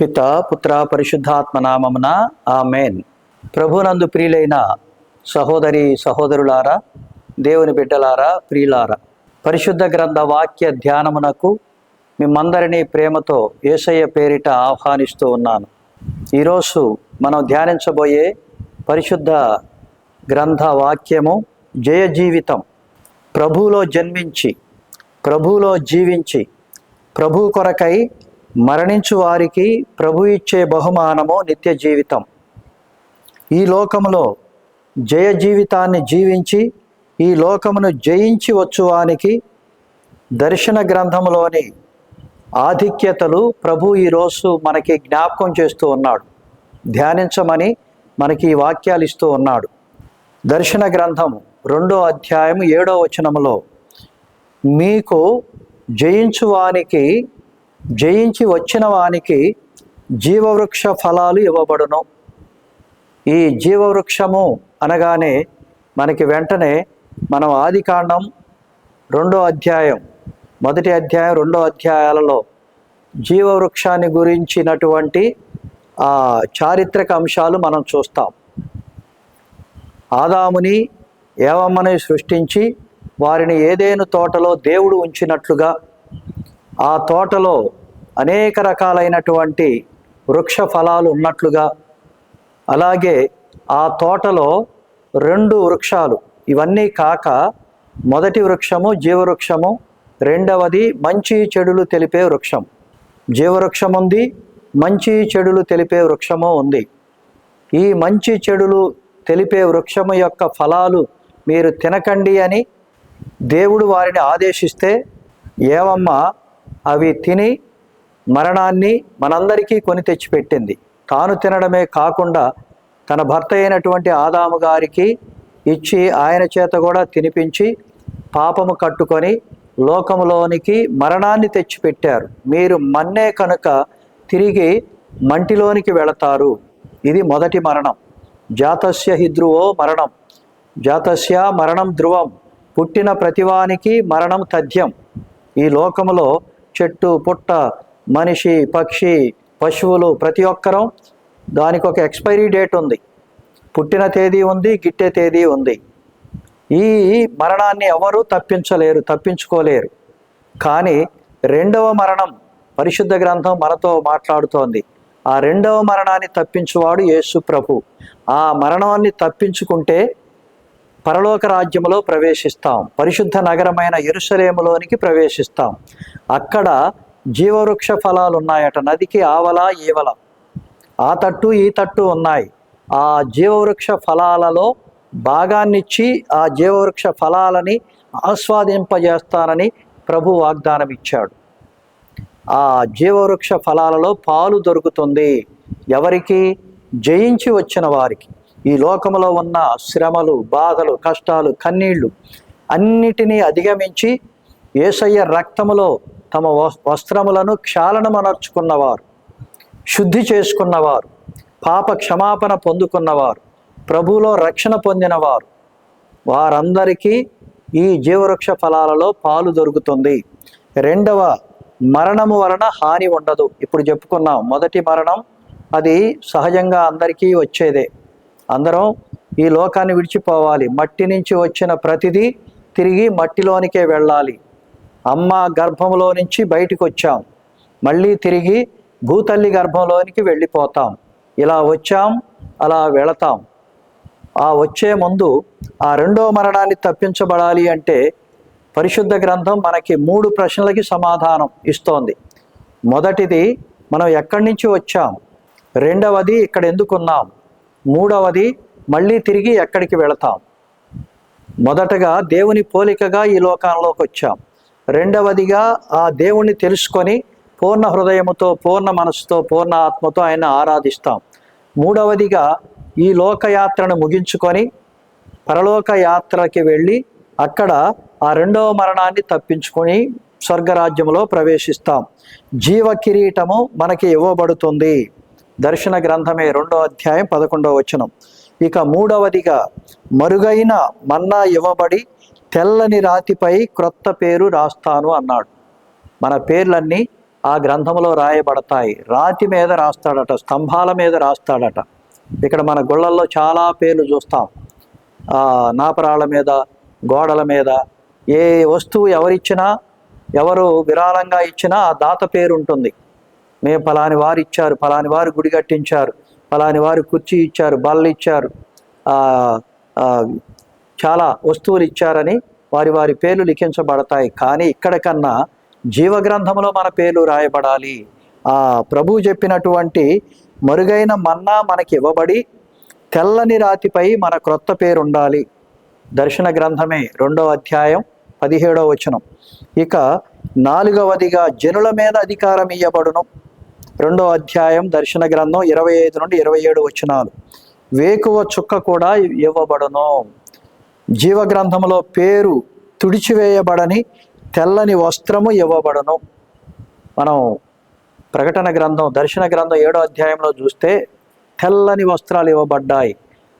పిత పుత్ర పరిశుద్ధాత్మ నామమున ఆమెన్. ప్రభునందు ప్రియులైన సహోదరి సహోదరులారా దేవుని బిడ్డలారా ప్రియులారా పరిశుద్ధ గ్రంథ వాక్య ధ్యానమునకు మిమ్మందరినీ ప్రేమతో ఏసయ్య పేరిట ఆహ్వానిస్తూ ఉన్నాను. ఈరోజు మనం ధ్యానించబోయే పరిశుద్ధ గ్రంథ వాక్యము జయ జీవితం. ప్రభువులో జన్మించి ప్రభువులో జీవించి ప్రభు కొరకై మరణించు వారికి ప్రభు ఇచ్చే బహుమానము నిత్య జీవితం. ఈ లోకములో జయ జీవితాన్ని జీవించి ఈ లోకమును జయించి వచ్చువానికి దర్శన గ్రంథంలోని ఆధిక్యతలు ప్రభు ఈరోజు మనకి జ్ఞాపకం చేస్తూ ఉన్నాడు. ధ్యానించమని మనకి ఈ వాక్యాలు ఇస్తూ ఉన్నాడు. దర్శన గ్రంథం రెండో అధ్యాయం ఏడో వచనములో మీకు జయించు వానికి జయించి వచ్చిన వానికి జీవవృక్ష ఫలాలు ఇవ్వబడును. ఈ జీవవృక్షము అనగానే మనకి వెంటనే మనం ఆదికాండం రెండో అధ్యాయం మొదటి అధ్యాయం రెండో అధ్యాయాలలో జీవవృక్షాన్ని గురించినటువంటి ఆ చారిత్రక అంశాలు మనం చూస్తాం. ఆదాముని ఏవమ్మని సృష్టించి వారిని ఏదేను తోటలో దేవుడు ఉంచినట్లుగా ఆ తోటలో అనేక రకాలైనటువంటి వృక్ష ఫలాలు ఉన్నట్లుగా అలాగే ఆ తోటలో రెండు వృక్షాలు. ఇవన్నీ కాక మొదటి వృక్షము జీవవృక్షము రెండవది మంచి చెడులు తెలిపే వృక్షం. జీవవృక్షం ఉంది మంచి చెడులు తెలిపే వృక్షము ఉంది. ఈ మంచి చెడులు తెలిపే వృక్షము యొక్క ఫలాలు మీరు తినకండి అని దేవుడు వారిని ఆదేశిస్తే ఏవమ్మ అవి తిని మరణాన్ని మనందరికీ కొని తెచ్చిపెట్టింది. తాను తినడమే కాకుండా తన భర్త అయినటువంటి ఆదాము గారికి ఇచ్చి ఆయన చేత కూడా తినిపించి పాపము కట్టుకొని లోకములోనికి మరణాన్ని తెచ్చిపెట్టారు. మీరు మన్నే కనుక తిరిగి మంటిలోనికి వెళతారు. ఇది మొదటి మరణం. జాతస్య హిద్రువో మరణం. జాతస్య మరణం ధ్రువం. పుట్టిన ప్రతివానికి మరణం తథ్యం. ఈ లోకములో చెట్టు పుట్ట మనిషి పక్షి పశువులు ప్రతి ఒక్కరం దానికి ఒక ఎక్స్పైరీ డేట్ ఉంది. పుట్టిన తేదీ ఉంది గిట్టే తేదీ ఉంది. ఈ మరణాన్ని ఎవరు తప్పించలేరు తప్పించుకోలేరు. కానీ రెండవ మరణం పరిశుద్ధ గ్రంథం మనతో మాట్లాడుతోంది. ఆ రెండవ మరణాన్ని తప్పించువాడు యేసు ప్రభు. ఆ మరణాన్ని తప్పించుకుంటే పరలోక రాజ్యములో ప్రవేశిస్తాం. పరిశుద్ధ నగరమైన ఎరుసలేములోనికి ప్రవేశిస్తాం. అక్కడ జీవవృక్ష ఫలాలు ఉన్నాయట నదికి ఆవల ఈవల. ఆ తట్టు ఈ తట్టు ఉన్నాయి. ఆ జీవవృక్ష ఫలాలలో భాగాన్నిచ్చి ఆ జీవవృక్ష ఫలాలని ఆస్వాదింపజేస్తానని ప్రభు వాగ్దానం ఇచ్చాడు ఆ జీవవృక్ష ఫలాలలో పాలు దొరుకుతుంది. ఎవరికి? జయించి వచ్చిన వారికి. ఈ లోకములో ఉన్న శ్రమలు బాధలు కష్టాలు కన్నీళ్ళు అన్నిటినీ అధిగమించి ఏసయ్య రక్తములో తమ వస్- వస్త్రములను క్షాళనమనర్చుకున్నవారు శుద్ధి చేసుకున్నవారు పాప క్షమాపణ పొందుకున్నవారు ప్రభువులో రక్షణ పొందినవారు. వారందరికీ ఈ జీవవృక్ష ఫలాలలో పాలు దొరుకుతుంది. రెండవ మరణము వలన హాని ఉండదు. ఇప్పుడు చెప్పుకున్నాం మొదటి మరణం అది సహజంగా అందరికీ వచ్చేదే. అందరం ఈ లోకాన్ని విడిచిపోవాలి. మట్టి నుంచి వచ్చిన ప్రతిదీ తిరిగి మట్టిలోనికే వెళ్ళాలి. అమ్మ గర్భంలో నుంచి బయటికి వచ్చాం. మళ్ళీ తిరిగి భూతల్లి గర్భంలోనికి వెళ్ళిపోతాం. ఇలా వచ్చాం అలా వెళతాం. ఆ వచ్చే ముందు ఆ రెండో మరణాన్ని తప్పించబడాలి అంటే పరిశుద్ధ గ్రంథం మనకి మూడు ప్రశ్నలకి సమాధానం ఇస్తోంది. మొదటిది మనం ఎక్కడి నుంచి వచ్చాం? రెండవది ఇక్కడ ఎందుకున్నాం? మూడవది మళ్ళీ తిరిగి ఎక్కడికి వెళతాం? మొదటగా దేవుని పోలికగా ఈ లోకంలోకి వచ్చాం. రెండవదిగా ఆ దేవుణ్ణి తెలుసుకొని పూర్ణ హృదయముతో పూర్ణ మనసుతో పూర్ణ ఆత్మతో ఆయన ఆరాధిస్తాం. మూడవదిగా ఈ లోకయాత్రను ముగించుకొని పరలోక యాత్రకి వెళ్ళి అక్కడ ఆ రెండవ మరణాన్ని తప్పించుకొని స్వర్గరాజ్యంలో ప్రవేశిస్తాం. జీవ కిరీటము మనకి ఇవ్వబడుతుంది. దర్శన గ్రంథమే రెండో అధ్యాయం పదకొండవ వచనం. ఇక మూడవదిగా మరుగైన మన్నా ఇవ్వబడి తెల్లని రాతిపై క్రొత్త పేరు రాస్తాను అన్నాడు. మన పేర్లన్నీ ఆ గ్రంథంలో రాయబడతాయి. రాతి మీద రాస్తాడట స్తంభాల మీద రాస్తాడట. ఇక్కడ మన గుళ్ళల్లో చాలా పేర్లు చూస్తాం. నాపరాల నాపరాళ్ళ మీద గోడల మీద ఏ వస్తువు ఎవరిచ్చినా ఎవరు విరాళంగా ఇచ్చినా ఆ దాత పేరు ఉంటుంది. మేము ఫలాని వారు ఇచ్చారు ఫలాని వారు గుడి కట్టించారు ఫలాని వారు కుర్చీ ఇచ్చారు బళ్ళు ఇచ్చారు చాలా వస్తువులు ఇచ్చారని వారి వారి పేర్లు లిఖించబడతాయి. కానీ ఇక్కడ కన్నా జీవగ్రంథంలో మన పేర్లు రాయబడాలి. ఆ ప్రభు చెప్పినటువంటి మరుగైన మన్నా మనకి ఇవ్వబడి తెల్లని రాతిపై మన క్రొత్త పేరు ఉండాలి దర్శన గ్రంథమే రెండవ అధ్యాయం పదిహేడవ వచనం. ఇక నాలుగవదిగా జనుల మీద అధికారం ఇయ్యబడును రెండో అధ్యాయం దర్శన గ్రంథం ఇరవై ఐదు నుండి ఇరవై ఏడు వచనాలు. వేకువ చుక్క కూడా ఇవ్వబడును. జీవగ్రంథంలో పేరు తుడిచివేయబడని తెల్లని వస్త్రము ఇవ్వబడును. మనం ప్రకటన గ్రంథం దర్శన గ్రంథం ఏడో అధ్యాయంలో చూస్తే తెల్లని వస్త్రాలు ఇవ్వబడ్డాయి.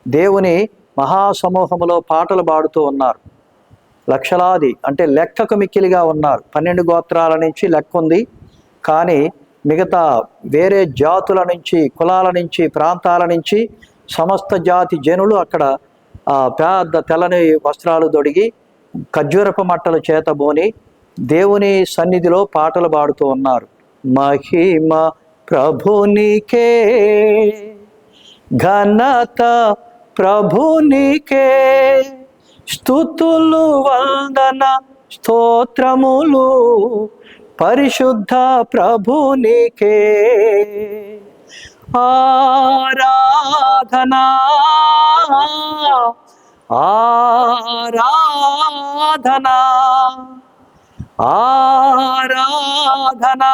దేవుని మహాసమూహంలో పాటలు పాడుతూ ఉన్నారు. లక్షలాది అంటే లెక్కకు మిక్కిలిగా ఉన్నారు. పన్నెండు గోత్రాల నుంచి లెక్క ఉంది. కానీ మిగతా వేరే జాతుల నుంచి కులాల నుంచి ప్రాంతాల నుంచి సమస్త జాతి జనులు అక్కడ ఆ, పెద్ద తెల్లని వస్త్రాలు దొడిగి ఖర్జూరపు మట్టలు చేతబోని దేవుని సన్నిధిలో పాటలు పాడుతూ ఉన్నారు. మహిమ ప్రభునికే ఘనత ప్రభునికే స్థుతులు వందన స్తోత్రములు పరిశుద్ధ ప్రభునికే. ఆరాధనా ఆరాధనా ఆరాధనా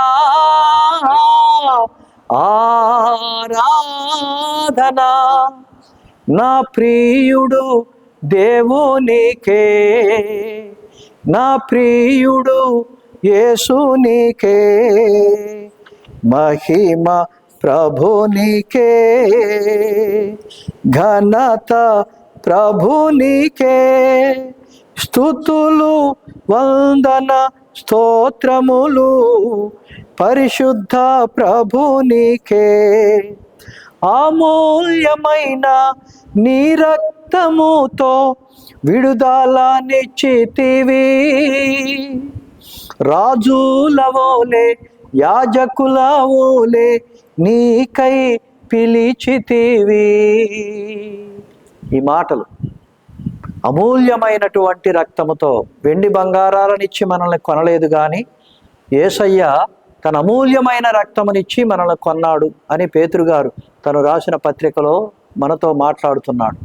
ఆరాధనా. నా ప్రియుడు దేవునికే. నా ప్రియుడు యేసునికే మహిమ ప్రభునికే ఘనత ప్రభునికే స్థుతులు వందన స్తోత్రములు పరిశుద్ధ ప్రభునికే అమూల్యమైన నీ రక్తముతో విడుదల నిశ్చితివి రాజులవోలే యాజకులవోలే నీకై పిలిచితివి. ఈ మాటలు అమూల్యమైనటువంటి రక్తముతో వెండి బంగారాలనిచ్చి మనల్ని కొనలేదు కానీ ఏసయ్య తన అమూల్యమైన రక్తమునిచ్చి మనల్ని కొన్నాడు అని పేతురుగారు తను రాసిన పత్రికలో మనతో మాట్లాడుతున్నాడు.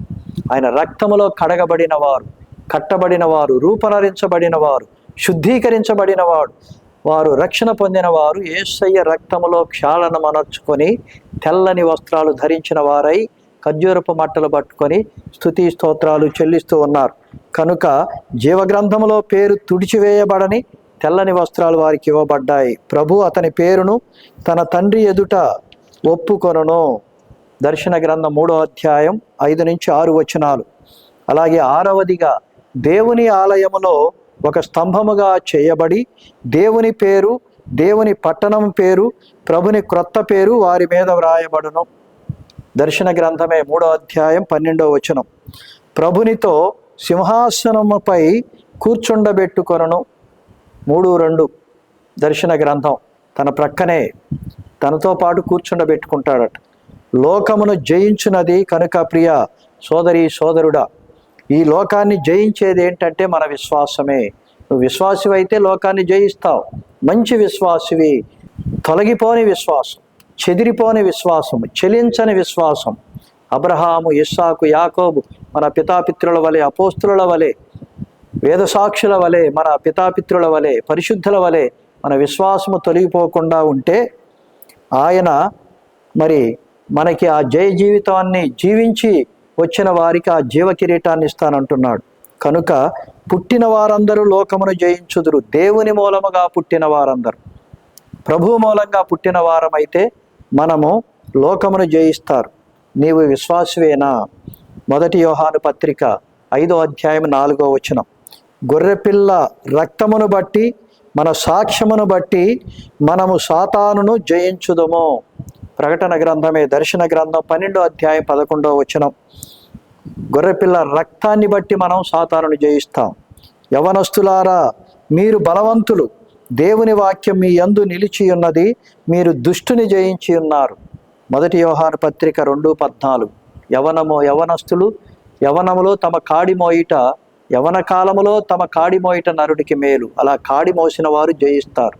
ఆయన రక్తములో కడగబడిన వారు కట్టబడిన వారు రూపనరించబడిన వారు శుద్ధీకరించబడినవాడు. వారు రక్షణ పొందిన వారు ఏసయ్య రక్తములో క్షాళనమనర్చుకొని తెల్లని వస్త్రాలు ధరించిన వారై ఖర్జూరపు మట్టలు పట్టుకొని స్తుతి స్తోత్రాలు చెల్లిస్తూ ఉన్నారు. కనుక జీవగ్రంథములో పేరు తుడిచివేయబడని తెల్లని వస్త్రాలు వారికి ఇవ్వబడ్డాయి. ప్రభు అతని పేరును తన తండ్రి ఎదుట ఒప్పుకొనను. దర్శన గ్రంథం మూడో అధ్యాయం ఐదు నుంచి ఆరు వచనాలు. అలాగే ఆరవదిగా దేవుని ఆలయములో ఒక స్తంభముగా చేయబడి దేవుని పేరు దేవుని పట్టణం పేరు ప్రభుని క్రొత్త పేరు వారి మీద వ్రాయబడును. దర్శన గ్రంథమే మూడో అధ్యాయం పన్నెండో వచనం. ప్రభునితో సింహాసనముపై కూర్చుండబెట్టుకొనను. మూడు రెండు. దర్శన గ్రంథం. తన ప్రక్కనే తనతో పాటు కూర్చుండబెట్టుకుంటాడట. లోకమును జయించినది కనుక ప్రియ సోదరి సోదరుడా ఈ లోకాన్ని జయించేది ఏంటంటే మన విశ్వాసమే. నువ్వు విశ్వాసివి అయితే లోకాన్ని జయిస్తావు. మంచి విశ్వాసివి తొలగిపోని విశ్వాసం చెదిరిపోని విశ్వాసం చెలించని విశ్వాసం. అబ్రహాము ఇస్సాకు యాకోబు మన పితాపిత్రుల వలె అపోస్తుల వలె వేదసాక్షుల వలె మన పితాపిత్రుల వలె పరిశుద్ధుల వలె మన విశ్వాసము తొలగిపోకుండా ఉంటే ఆయన మరి మనకి ఆ జయ జీవితాన్ని జీవించి వచ్చిన వారికి ఆ జీవ కిరీటాన్ని ఇస్తానంటున్నాడు. కనుక పుట్టిన వారందరూ లోకమును జయించుదురు. దేవుని మూలముగా పుట్టిన వారందరూ. ప్రభు మూలంగా పుట్టిన వారమైతే మనము లోకమును జయిస్తారు. నీవు విశ్వాసవేనా? మొదటి యోహాను పత్రిక ఐదో అధ్యాయం నాలుగో వచనం. గొర్రెపిల్ల రక్తమును బట్టి మన సాక్ష్యమును బట్టి మనము సాతానును జయించుదము. ప్రకటన గ్రంథమే దర్శన గ్రంథం పన్నెండో అధ్యాయం పదకొండో వచనం. గొర్రెపిల్ల రక్తాన్ని బట్టి మనం సాతానును జయిస్తాం. యవనస్తులారా మీరు బలవంతులు. దేవుని వాక్యం మీ యందు నిలిచి ఉన్నది మీరు దుష్టుని జయించి ఉన్నారు. మొదటి వ్యవహార పత్రిక రెండు పద్నాలుగు. యవనము యవనస్తులు యవనములో తమ కాడి మోయిట యవన కాలములో తమ కాడి మోయిట నరుడికి మేలు. అలా కాడి మోసిన వారు జయిస్తారు.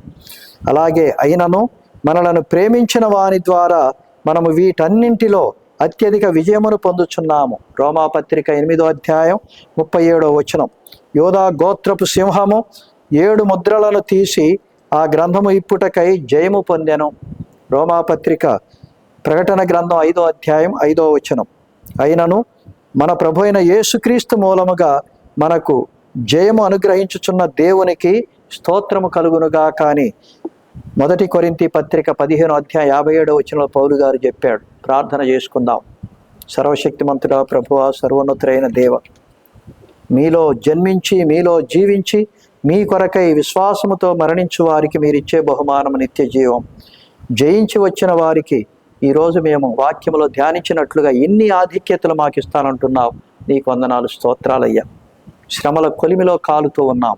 అలాగే అయినను మనలను ప్రేమించిన వాని ద్వారా మనము వీటన్నింటిలో అత్యధిక విజయమును పొందుచున్నాము. రోమాపత్రిక ఎనిమిదో అధ్యాయం ముప్పై ఏడో వచనం. యోధా గోత్రపు సింహము ఏడు ముద్రలను తీసి ఆ గ్రంథము ఇప్పుటకై జయము పొందెను. రోమాపత్రిక ప్రకటన గ్రంథం ఐదో అధ్యాయం ఐదో వచనం. అయినను మన ప్రభు అయిన యేసుక్రీస్తు మూలముగా మనకు జయము అనుగ్రహించుచున్న దేవునికి స్తోత్రము కలుగునుగా కానీ మొదటి కొరింతి పత్రిక పదిహేను అధ్యాయ యాభై ఏడో వచనంలో పౌలు గారు చెప్పాడు. ప్రార్థన చేసుకుందాం. సర్వశక్తిమంతుడా ప్రభువ సర్వోన్నతుడైన దేవ మీలో జన్మించి మీలో జీవించి మీ కొరకై విశ్వాసముతో మరణించు వారికి మీరిచ్చే బహుమానము నిత్య జీవం. జయించి వచ్చిన వారికి ఈరోజు మేము వాక్యములో ధ్యానించినట్లుగా ఎన్ని ఆధిక్యతలు మాకు ఇస్తానంటున్నావు నీకు వందనాలు స్తోత్రాలయ్యా. శ్రమల కొలిమిలో కాలుతూ ఉన్నాం.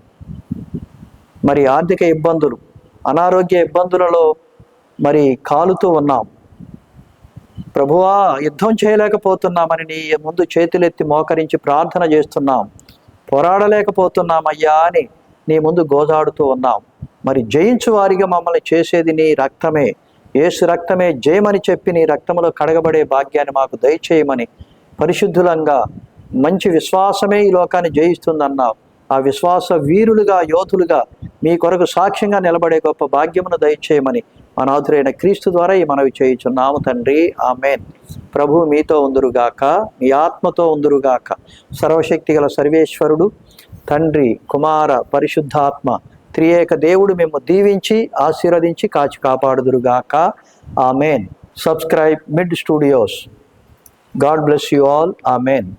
మరి ఆర్థిక ఇబ్బందులు అనారోగ్య ఇబ్బందులలో మరి కాలుతూ ఉన్నాం. ప్రభువా యుద్ధం చేయలేకపోతున్నామని నీ ముందు చేతులెత్తి మోకరించి ప్రార్థన చేస్తున్నాం. పోరాడలేకపోతున్నామయ్యా అని నీ ముందు గోజాడుతూ ఉన్నాం. మరి జయించు వారిగా మమ్మల్ని చేసేది నీ రక్తమే. ఏసు రక్తమే జయమని చెప్పి నీ రక్తములో కడగబడే భాగ్యాన్ని మాకు దయచేయమని పరిశుద్ధులంగా మంచి విశ్వాసమే ఈ లోకాన్ని జయిస్తుందన్నావు ఆ విశ్వాస వీరులుగా యోధులుగా మీ కొరకు సాక్ష్యంగా నిలబడే గొప్ప భాగ్యమును దయచేయమని అనాథురైన క్రీస్తు ద్వారా ఈ మనవి చేయుచున్నాము తండ్రి. ఆమెన్. ప్రభు మీతో ఉందురుగాక మీ ఆత్మతో ఉందురుగాక. సర్వశక్తి గల సర్వేశ్వరుడు తండ్రి కుమార పరిశుద్ధాత్మ త్రియేక దేవుడు మేము దీవించి ఆశీర్వదించి కాచి కాపాడుదురుగాక. Amen. Subscribe mid studios. God bless you all. Amen.